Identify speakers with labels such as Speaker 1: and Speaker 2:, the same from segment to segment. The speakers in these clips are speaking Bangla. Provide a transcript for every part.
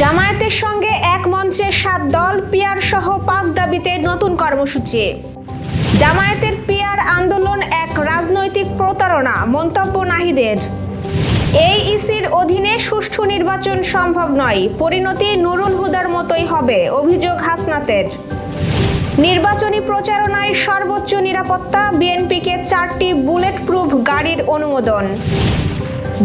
Speaker 1: জামায়াতের সঙ্গে এক মঞ্চে সাত দল পিয়ার সহ পাঁচ দাবিতে নতুন কর্মসূচি। জামায়াতের পিয়ার আন্দোলন এক রাজনৈতিক প্রতারণা, মন্তব্য নাহিদের। এই ইসির অধীনে সুষ্ঠু নির্বাচন সম্ভব নয়, পরিণতি নুরুল হুদার মতোই হবে, অভিযোগ হাসনাতের। নির্বাচনী প্রচারণায় সর্বোচ্চ নিরাপত্তা, বিএনপিকে চারটি বুলেট প্রুফ গাড়ির অনুমোদন।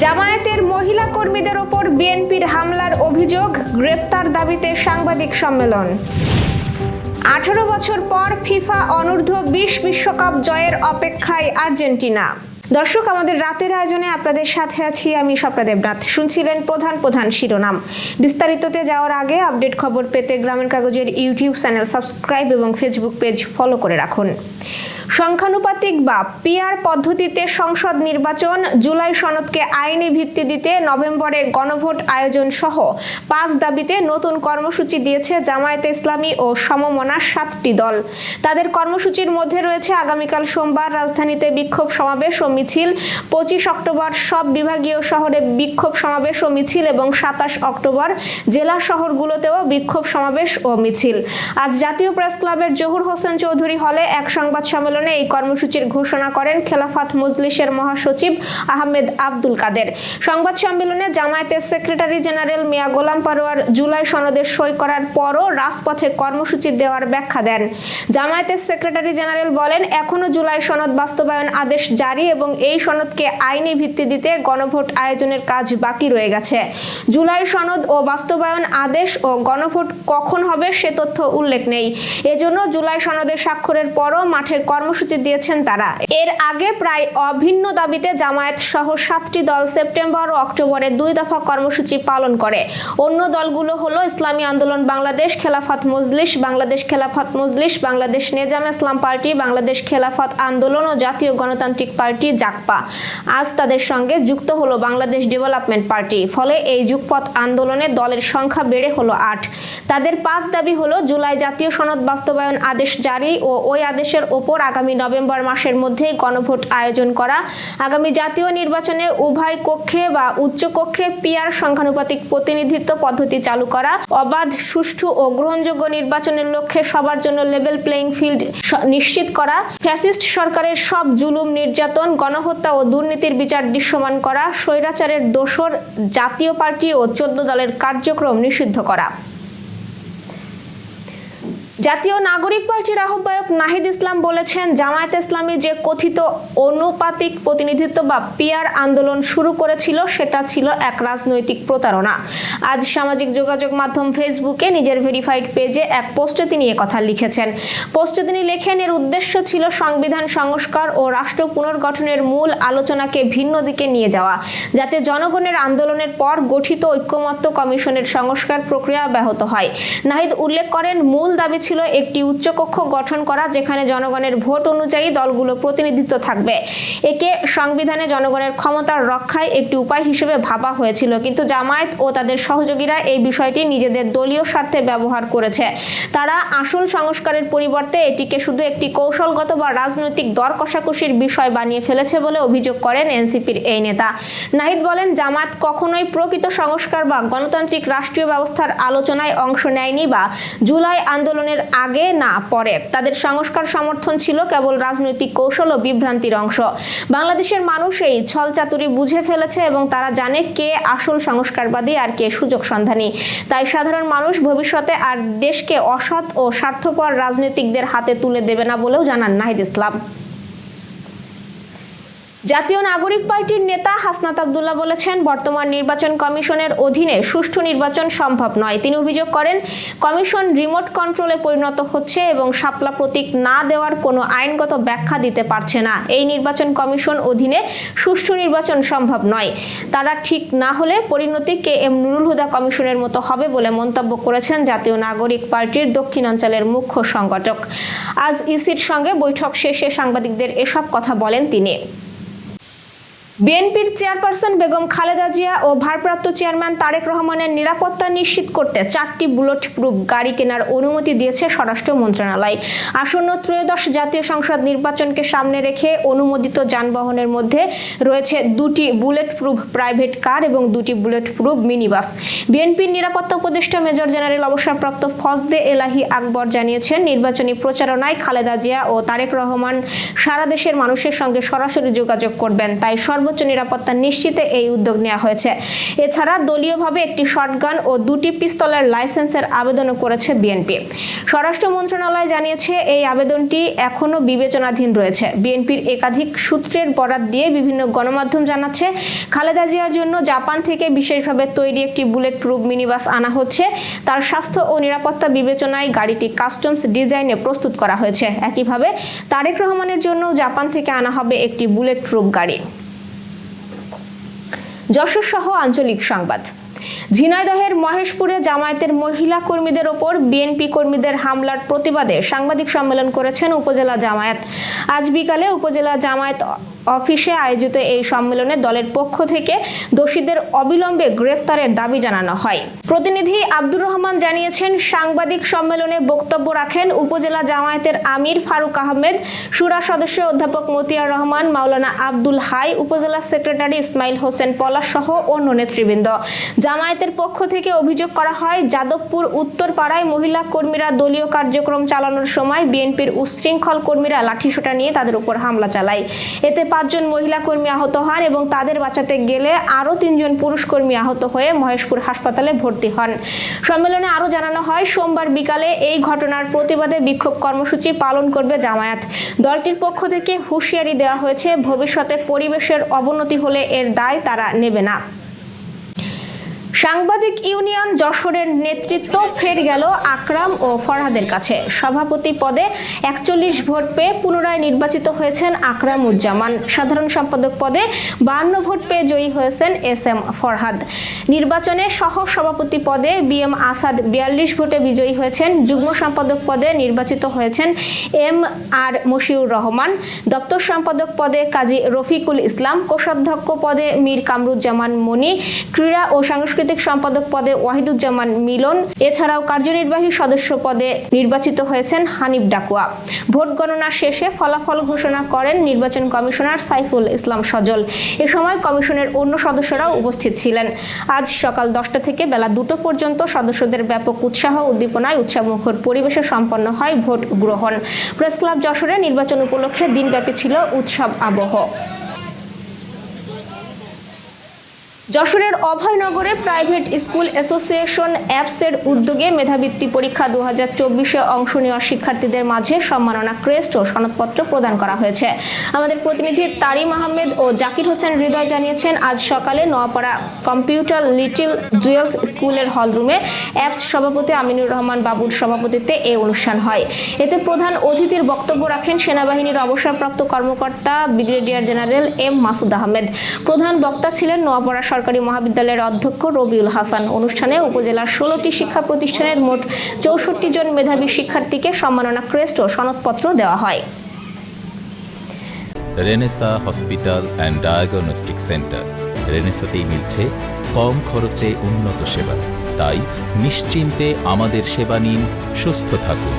Speaker 1: জামায়াতের মহিলা কর্মীদের ওপর বিএনপির হামলার অভিযোগ, গ্রেপ্তার দাবিতে সাংবাদিক সম্মেলন। আঠারো বছর পর ফিফা অনূর্ধ্ব বিশ বিশ্বকাপ জয়ের অপেক্ষায় আর্জেন্টিনা। দর্শক, আমাদের রাতের আয়োজনে আপনাদের সাথে আছি আমি স্বপ্না দেবনাথ। শুনছিলেন প্রধান প্রধান শিরোনাম। বিস্তারিততে যাওয়ার আগে আপডেট খবর পেতে গ্রামের কাগজের ইউটিউব চ্যানেল সাবস্ক্রাইব এবং ফেসবুক পেজ ফলো করে রাখুন। সংখ্যানুপাতিক বা পিআর পদ্ধতিতে সংসদ নির্বাচন, জুলাই সনদকে আইনি ভিত্তি দিতে নভেম্বরে গণভোট আয়োজন সহ পাঁচ দাবিতে নতুন কর্মসূচি দিয়েছে জামায়াতে ইসলামী ও সমমনা সাতটি দল। তাদের কর্মসূচির মধ্যে রয়েছে আগামীকাল সোমবার রাজধানীতে বিক্ষোভ সমাবেশ ও মিছিল, পঁচিশ অক্টোবর সব বিভাগীয় শহরে বিক্ষোভ সমাবেশ ও মিছিল এবং সাতাশ অক্টোবর জেলা শহরগুলোতেও বিক্ষোভ সমাবেশ ও মিছিল। আজ জাতীয় প্রেস ক্লাবের জহুর হোসেন চৌধুরী হলে এক সংবাদ সম্মেলনে এই কর্মসূচির ঘোষণা করেন খেলাফত মজলিসের মহাসচিব আহমেদ আব্দুল কাদের। সংবাদ সম্মেলনে জামায়াতের সেক্রেটারি জেনারেল মিয়া গোলাম পারোয়ার জুলাই সনদের সই করার পরও রাজপথে কর্মসূচি দেওয়ার ব্যাখ্যা দেন। জামায়াতের সেক্রেটারি জেনারেল বলেন, এখনও জুলাই সনদ বাস্তবায়ন আদেশ জারি এবং এই সনদকে আইনি ভিত্তি দিতে গণভোট আয়োজনের কাজ বাকি রয়ে গেছে। জুলাই সনদ ও বাস্তবায়ন আদেশ ও গণভোট কখন হবে সে তথ্য উল্লেখ নেই। এজন্য জুলাই সনদের স্বাক্ষরের পরও মাঠে কর্মসূচি দিয়েছেন তারা। এর আগে প্রায় অভিন্ন দাবিতে জামায়াত সহ সাতটি দল সেপ্টেম্বর ও অক্টোবরে দুই দফা কর্মসূচি পালন করে। অন্য দলগুলো হলো ইসলামী আন্দোলন বাংলাদেশ, খেলাফত মজলিস, বাংলাদেশ খেলাফত মজলিস, বাংলাদেশ নেজাম ইসলাম পার্টি, বাংলাদেশ খেলাফত আন্দোলন ও জাতীয় গণতান্ত্রিক পার্টি জাকপা আজ তাদের সঙ্গে যুক্ত হলো বাংলাদেশ ডেভেলপমেন্ট পার্টি। ফলে এই যুগপথ আন্দোলনে দলের সংখ্যা বেড়ে হলো আট। তাদের পাঁচ দাবি হলো জুলাই জাতীয় সনদ বাস্তবায়ন আদেশ জারি ও ওই আদেশের ওপর আগামী নভেম্বর মাসের মধ্যে গণভোট আয়োজন করা। আগামী জাতীয় নির্বাচনে উভয় কক্ষে বা উচ্চ কক্ষে পিয়ার সংখ্যানুপাতিক প্রতিনিধিত্ব পদ্ধতি চালু করা, অবাধ, সুষ্ঠু ও গ্রহণযোগ্য নির্বাচনের লক্ষ্যে সবার জন্য লেভেল প্লেইং ফিল্ড নিশ্চিত করা, ফ্যাসিস্ট সরকারের সব জুলুম নির্যাতন গণহত্যা ও দুর্নীতির বিচার দৃশ্যমান করা, স্বৈরাচারের দোসর, জাতীয় পার্টি ও চোদ্দ দলের কার্যক্রম নিষিদ্ধ করা। জাতীয় নাগরিক পার্টির আহ্বায়ক নাহিদ ইসলাম বলেছেন, জামায়াত ইসলামী যে কথিত অনুপাতিক প্রতিনিধিত্ব বা পিয়ার আন্দোলন শুরু করেছিল, সেটা ছিল এক রাজনৈতিক প্রতারণা। আজ সামাজিক যোগাযোগ মাধ্যম ফেসবুকে নিজের ভেরিফাইড পেজে এক পোস্টে তিনি কথা লিখেছেন। পোস্টে তিনি লেখেন, এর উদ্দেশ্য ছিল সংবিধান সংস্কার ও রাষ্ট্র পুনর্গঠনের মূল আলোচনাকে ভিন্ন দিকে নিয়ে যাওয়া, যাতে জনগণের আন্দোলনের পর গঠিত ঐক্যমত্য কমিশনের সংস্কার প্রক্রিয়া ব্যাহত হয়। নাহিদ উল্লেখ করেন, মূল দাবি ছিল একটি উচ্চকক্ষ গঠন করা, যেখানে জনগণের ভোট অনুযায়ী দলগুলো প্রতিনিধিত্ব থাকবে। একে সংবিধানে জনগণের ক্ষমতার রক্ষায় একটি উপায় হিসেবে ভাবা হয়েছিল, কিন্তু জামায়াত ও তাদের সহযোগীরা এই বিষয়টি নিজেদের দলীয় স্বার্থে ব্যবহার করেছে। তারা আসল সংস্কারের পরিবর্তে এটিকে শুধু একটি কৌশলগত বা রাজনৈতিক দর কষাকষির বিষয় বানিয়ে ফেলেছে বলে অভিযোগ করেন এনসিপির এই নেতা। নাহিদ বলেন জামাত কখনোই প্রকৃত সংস্কার বা গণতান্ত্রিক রাষ্ট্রীয় ব্যবস্থার আলোচনায় অংশ নেয়নি বা জুলাই আন্দোলনের আগে না পরে। তাদের সংস্কার সমর্থন ছিল কেবল রাজনৈতিক কৌশল ও বিভ্রান্তির অংশ। বাংলাদেশের মানুষ এই ছলচাতুরি বুঝে ফেলেছে এবং তারা জানে কে আসল সংস্কারবাদী আর কে সুযোগ সন্ধানী। তাই সাধারণ মানুষ ভবিষ্যতে আর দেশকে অসৎ ও স্বার্থপর রাজনীতিকদের হাতে তুলে দেবে না বলেও জানান নাহিদ ইসলাম। জাতীয় নাগরিক পার্টির নেতা হাসনাত আবদুল্লাহ বলেছেন, বর্তমান নির্বাচন কমিশনের অধীনে সুষ্ঠু নির্বাচন সম্ভব নয়। তিনি অভিযোগ করেন, কমিশন রিমোট কন্ট্রোলে পরিণত হচ্ছে এবং শাপলা প্রতীক না দেওয়ার কোনো আইনগত ব্যাখ্যা দিতে পারছে না। এই নির্বাচন কমিশন অধীনে সুষ্ঠু নির্বাচন সম্ভব নয়। তারা ঠিক না হলে পরিণতি কে এম নুরুল হুদা কমিশনের মতো হবে বলে মন্তব্য করেছেন জাতীয় নাগরিক পার্টির দক্ষিণাঞ্চলের মুখ্য সংগঠক। আজ ইসির সঙ্গে বৈঠক শেষে সাংবাদিকদের এসব কথা বলেন তিনি। বিএনপির চেয়ারপারসন বেগম খালেদা জিয়া ও ভারপ্রাপ্ত চেয়ারম্যান তারেক রহমানের নিরাপত্তা নিশ্চিত করতে চারটি বুলেট প্রুফ গাড়ি কেনার অনুমতি দিয়েছে স্বরাষ্ট্র মন্ত্রণালয়। আসন্ন ত্রয়োদশ জাতীয় সংসদ নির্বাচনকে সামনে রেখে অনুমোদিত যানবাহনের মধ্যে রয়েছে দুটি বুলেট প্রুফ প্রাইভেট কার এবং দুটি বুলেট প্রুফ মিনি বাস বিএনপির নিরাপত্তা উপদেষ্টা মেজর জেনারেল অবসরপ্রাপ্ত ফজদে এলাহি আকবর জানিয়েছেন, নির্বাচনী প্রচারণায় খালেদা জিয়া ও তারেক রহমান সারা দেশের মানুষের সঙ্গে সরাসরি যোগাযোগ করবেন, তাই সর্বোচ্চ নিরাপত্তা নিশ্চিতে এই উদ্যোগ নেওয়া হয়েছে। এছাড়া দলীয়ভাবে একটি শটগান ও দুটি পিস্তলের লাইসেন্সের আবেদনও করেছে বিএনপি। স্বরাষ্ট্র মন্ত্রণালয় জানিয়েছে, এই আবেদনটি এখনও বিবেচনাধীন রয়েছে। বিএনপির একাধিক সূত্রের বরাত দিয়ে বিভিন্ন গণমাধ্যম জানাচ্ছে, খালেদা জিয়ার জন্য জাপান থেকে বিশেষভাবে তৈরি একটি বুলেট প্রুফ মিনিবাস আনা হচ্ছে। তার স্বাস্থ্য ও নিরাপত্তা বিবেচনায় গাড়িটি কাস্টমস ডিজাইনে প্রস্তুত করা হয়েছে। একইভাবে তারেক রহমানের জন্য জাপান থেকে আনা হবে একটি বুলেট প্রুফ গাড়ি। যশোর সহ আঞ্চলিক সংবাদ। ঝিনাইদহের মহেশপুরে জামায়াতের মহিলা কর্মীদের ওপর বিএনপি কর্মীদের হামলার প্রতিবাদে সাংবাদিক সম্মেলন করেছেন উপজেলা জামায়াত। আজ বিকালে উপজেলা জামায়াত অফিসে আয়োজিত এই সম্মেলনে দলের পক্ষ থেকে দোষীদের অবিলম্বে গ্রেপ্তারের দাবি জানানো হয়। প্রতিনিধি আব্দুর রহমান জানিয়েছেন, সাংবাদিক সম্মেলনে বক্তব্য রাখেন উপজেলা জামায়াতের আমির ফারুক আহমেদ, সুরা সদস্য অধ্যাপক মতিয়ার রহমান, মাওলানা আব্দুল হাই, উপজেলা সেক্রেটারি ইসমাইল হোসেন পলাশ সহ অন্য নেতৃবৃন্দ। জামায়াতের পক্ষ থেকে অভিযোগ করা হয়, যাদবপুর উত্তরপাড়ায় মহিলা কর্মীরা দলীয় কার্যক্রম চালানোর সময় বিএনপির উচ্ছৃঙ্খল কর্মীরা লাঠিসোঁটা নিয়ে তাদের উপর হামলা চালায়। এতে পাঁচজন মহিলা কর্মী আহত হন এবং তাদের বাঁচাতে গেলে আরও তিনজন পুরুষ কর্মী আহত হয়ে মহেশপুর হাসপাতালে ভর্তি হন। সম্মেলনে আরও জানানো হয়, সোমবার বিকালে এই ঘটনার প্রতিবাদে বিক্ষোভ কর্মসূচি পালন করবে জামায়াত। দলটির পক্ষ থেকে হুঁশিয়ারি দেওয়া হয়েছে, ভবিষ্যতে পরিবেশের অবনতি হলে এর দায় তারা নেবে না। সাংবাদিক ইউনিয়ন যশোরের নেতৃত্ব ফের গেল আকরাম ও ফরহাদের কাছে। সভাপতি পদে একচল্লিশ ভোট পেয়ে পুনরায় নির্বাচিত হয়েছেন আকরাম উজ্জামান সাধারণ সম্পাদক পদে বান্ন ভোট পেয়ে জয়ী হয়েছেন এস এম ফরহাদ। নির্বাচনে সহ সভাপতি পদে বি এম আসাদ বিয়াল্লিশ ভোটে বিজয়ী হয়েছেন। যুগ্ম সম্পাদক পদে নির্বাচিত হয়েছেন এম আর মশিউর রহমান। দপ্তর সম্পাদক পদে কাজী রফিকুল ইসলাম। কোষাধ্যক্ষ পদে মীর কামরুজ্জামান মনি ক্রীড়া ও সাংস্কৃতিক সম্পাদক পদে ওয়াহিদুজ্জামান মিলন। এছাড়াও কার্যনির্বাহী সদস্য পদে নির্বাচিত হয়েছেন হানিফ ডাকুয়া। ভোট গণনা শেষে ফলাফল ঘোষণা করেন নির্বাচন কমিশনার সাইফুল ইসলাম সজল। এ সময় কমিশনের অন্য সদস্যরাও উপস্থিত ছিলেন। আজ সকাল দশটা থেকে বেলা দুটো পর্যন্ত সদস্যদের ব্যাপক উৎসাহ উদ্দীপনায় উৎসবমুখর পরিবেশে সম্পন্ন হয় ভোট গ্রহণ। প্রেস ক্লাব যশোরে নির্বাচন উপলক্ষে দিনব্যাপী ছিল উৎসব আবহ। যশোরের অভয়নগরে প্রাইভেট স্কুল অ্যাসোসিয়েশন অ্যাপসের উদ্যোগে মেধাবৃত্তি পরীক্ষা দু হাজার চব্বিশে অংশ নেওয়া শিক্ষার্থীদের মাঝে সম্মাননা ক্রেস্ট ও সনদপত্র প্রদান করা হয়েছে। আমাদের প্রতিনিধি তারিম আহমেদ ও জাকির হোসেন হৃদয় জানিয়েছেন, আজ সকালে নোয়াপাড়া কম্পিউটার লিটিল জুয়েলস স্কুলের হলরুমে অ্যাপস সভাপতি আমিনুর রহমান বাবুর সভাপতিত্বে এই অনুষ্ঠান হয়। এতে প্রধান অতিথির বক্তব্য রাখেন সেনাবাহিনীর অবসরপ্রাপ্ত কর্মকর্তা brigadier general M Masud Ahmed. প্রধান বক্তা ছিলেন নোয়াপাড়া সরকারি মহাবিদ্যালয়ের অধ্যক্ষ রবিউল হাসান। অনুষ্ঠানে উপজেলার ষোলোটি শিক্ষা প্রতিষ্ঠানের মোট চৌষট্টি জন মেধাবী শিক্ষার্থীকে সম্মাননা ক্রেস্ট ও সনদপত্র দেওয়া হয়।
Speaker 2: Renaissance hospital and diagnostic centre. রেনেসাতেই মিলছে কম খরচে উন্নত সেবা। তাই নিশ্চিন্তে আমাদের সেবা নিন, সুস্থ থাকুন।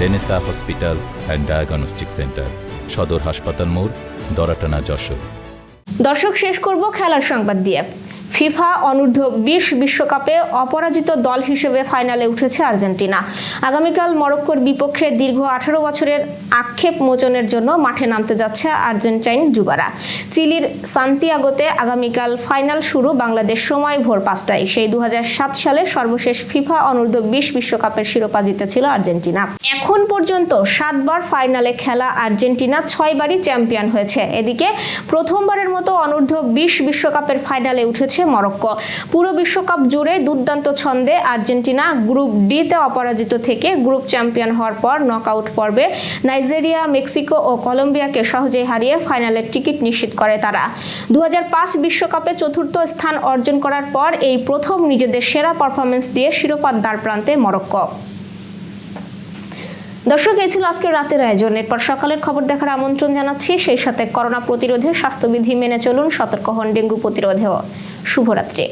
Speaker 2: Renaissance hospital and diagnostic centre, সদর হাসপাতাল মোড়, দরাটানা যশোর।
Speaker 1: দর্শক শেষ করব খেলার সংবাদ দিয়ে। ফিফা অনূর্ধ্ব বিশ বিশ্বকাপে অপরাজিত দল হিসেবে ফাইনালে উঠেছে আর্জেন্টিনা। আগামীকাল মরক্কোর বিপক্ষে দীর্ঘ আঠারো বছরের আক্ষেপ মোচনের জন্য মাঠে নামতে যাচ্ছে আর্জেন্টাইন যুবারা। চিলির সান্তিয়াগোতে আগামীকাল ফাইনাল শুরু বাংলাদেশ সময় ভোর পাঁচটায়। সেই দু হাজার সাত সালে সর্বশেষ ফিফা অনূর্ধ্ব বিশ বিশ্বকাপের শিরোপা জিতেছিল আর্জেন্টিনা। এখন পর্যন্ত সাতবার ফাইনালে খেলা আর্জেন্টিনা ছয়বারই চ্যাম্পিয়ন হয়েছে। এদিকে প্রথমবারের মতো অনূর্ধ্ব বিশ বিশ্বকাপের ফাইনালে উঠেছে মরক্কো। পুরো বিশ্বকাপ জুড়ে দুর্দান্ত ছন্দে আর্জেন্টিনা গ্রুপ ডিতে অপরাজিত থেকে গ্রুপ চ্যাম্পিয়ন হওয়ার পর নকআউট পর্বে নাইজেরিয়া, মেক্সিকো ও কলম্বিয়াকে সহজেই হারিয়ে ফাইনালের টিকিট নিশ্চিত করে তারা। দু বিশ্বকাপে চতুর্থ স্থান অর্জন করার পর এই প্রথম নিজেদের সেরা পারফরমেন্স দিয়ে শিরোপার দ্বার প্রান্তে মরক্কো। দর্শক, এই ছিল আজকের রাতের আয়োজন। এরপর সকালের খবর দেখার আমন্ত্রণ জানাচ্ছি। সেই সাথে করোনা প্রতিরোধে স্বাস্থ্যবিধি মেনে চলুন, সতর্ক হন ডেঙ্গু প্রতিরোধেও। শুভরাত্রি।